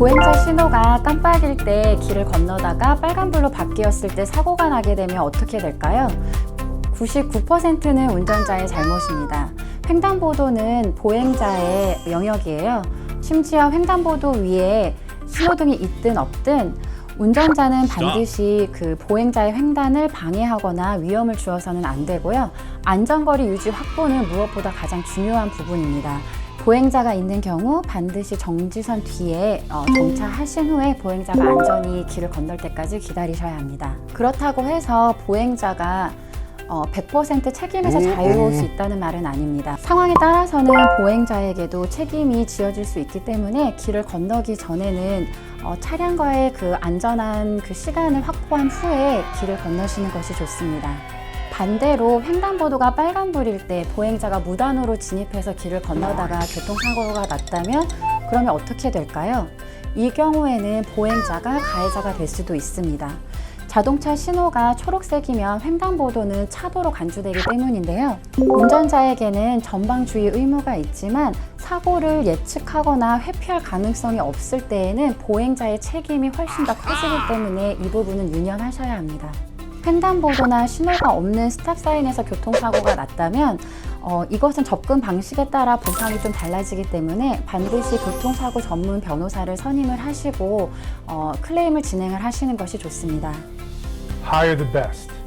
보행자 신호가 깜빡일 때 길을 건너다가 빨간불로 바뀌었을 때 사고가 나게 되면 어떻게 될까요? 99%는 운전자의 잘못입니다. 횡단보도는 보행자의 영역이에요. 심지어 횡단보도 위에 신호등이 있든 없든 운전자는 반드시 그 보행자의 횡단을 방해하거나 위험을 주어서는 안 되고요. 안전거리 유지 확보는 무엇보다 가장 중요한 부분입니다. 보행자가 있는 경우 반드시 정지선 뒤에 어, 정차하신 후에 보행자가 안전히 길을 건널 때까지 기다리셔야 합니다. 그렇다고 해서 보행자가 어, 100% 책임에서 자유로울 수 있다는 말은 아닙니다. 상황에 따라서는 보행자에게도 책임이 지어질 수 있기 때문에 길을 건너기 전에는 어, 차량과의 그 안전한 그 시간을 확보한 후에 길을 건너시는 것이 좋습니다. 반대로 횡단보도가 빨간불일 때 보행자가 무단으로 진입해서 길을 건너다가 교통사고가 났다면 그러면 어떻게 될까요? 이 경우에는 보행자가 가해자가 될 수도 있습니다. 자동차 신호가 초록색이면 횡단보도는 차도로 간주되기 때문인데요. 운전자에게는 전방주의 의무가 있지만 사고를 예측하거나 회피할 가능성이 없을 때에는 보행자의 책임이 훨씬 더 커지기 때문에 이 부분은 유념하셔야 합니다. 횡단보도나 신호가 없는 스탑사인에서 교통사고가 났다면 어, 이것은 접근 방식에 따라 보상이 좀 달라지기 때문에 반드시 교통사고 전문 변호사를 선임을 하시고 어, 클레임을 진행을 하시는 것이 좋습니다. Hire the best.